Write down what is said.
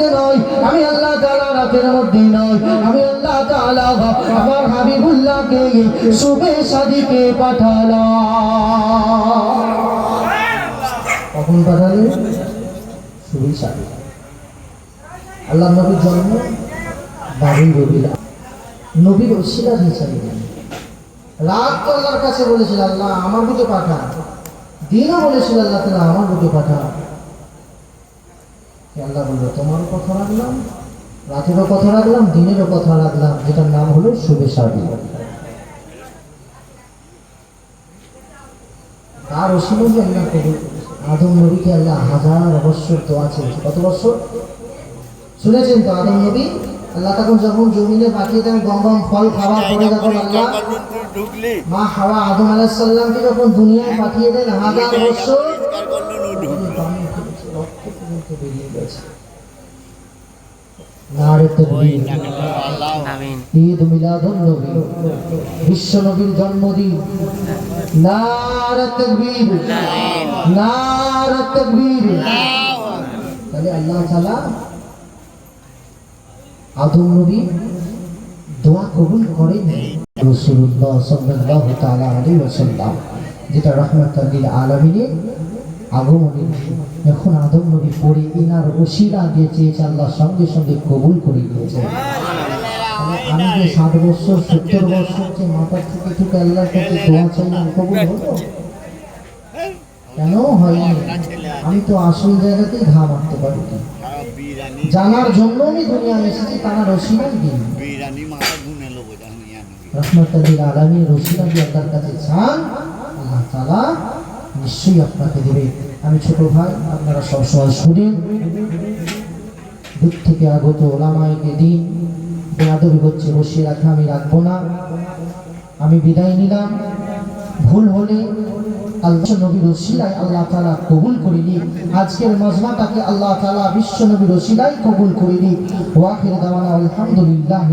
মধ্যে নয় আমি আল্লাহ তাআলা রাতের মধ্যে নয় আমি আল্লাহ তাআলা আমার হাবিবুল্লাহকে শুভে সাদিকে কখন পাঠালে? আল্লাহ নবীর জন্ম রবিরা নবীর হিসাবে রাত তো আল্লাহর কাছে বলেছিল, আল্লাহ আমার বুকে পাঠা। দিনও বলেছিল, আল্লাহ তালা আমার বুকে পাঠা। আল্লাহ বলল তোমারও কথা রাখলাম রাতেরও কথা রাখলাম দিনেরও কথা রাখলাম যেটার নাম হলো শুভে সাদি তার অসীমই আল্লাহ কবুল আদম নবীকে আল্লাহ হাজার বৎসর দোয়া চেয়েছে। কত বৎসর শুনেছেন তো আদম নবী? আল্লাহ তখন যখন জমিনে পাঠিয়ে দেন গম গম ফল খাওয়ার পরে যখন আল্লাহ মা হাওয়া আদম আলাইসাল্লামকে যখন দুনিয়ায় পাঠিয়ে দেন হাজার বছর বেরিয়ে গেছে। নারে তাকবীর। ঈদ মিলাদুন নবী। বিশ্ব নবীর জন্মদিন। নারে তাকবীর। তাহলে আল্লাহ তাআলা আদম নবী দোয়া কবুল করেন রাসূলুল্লাহ সাল্লাল্লাহু তাআলা আলাইহি ওয়াসাল্লাম যেটা রাহমাতুল লিল আলামিনের আগমনে এখন আদম নবী পড়ে ইনার ওসিলা দিয়ে চেয়েছে আল্লাহ সঙ্গে সঙ্গে কবুল করে দিয়েছে আমি যে ষাট বছর সত্তর বছর যে মাথার থেকে থেকে আল্লাহর কাছে দোয়া চাইলাম কবুল হলো কেন হয়নি আমি তো আসল জায়গাতেই ঘা মারতে পারি জানার জন্য আমি এসেছি তারা দিন আলমী দিয়ে আল্লাহর কাছে চান আল্লাহ তালা নিশ্চয়ই আপনাকে দেবে। আমি ছোট ভাই, আপনারা সবসময় শুনেন দূর থেকে আগত ওলামাইকে দিন বেয়াদবি হচ্ছে বসিয়ে রাখা আমি রাখব না। আমি বিদায় নিলাম। ভুল হলে নবীর রসিলাই আল্লাহ কবুল করিনি আজকের আল্লাহ তালা বিশ্ব রসিলাই কবুল দাওয়ানা, আলহামদুলিল্লাহ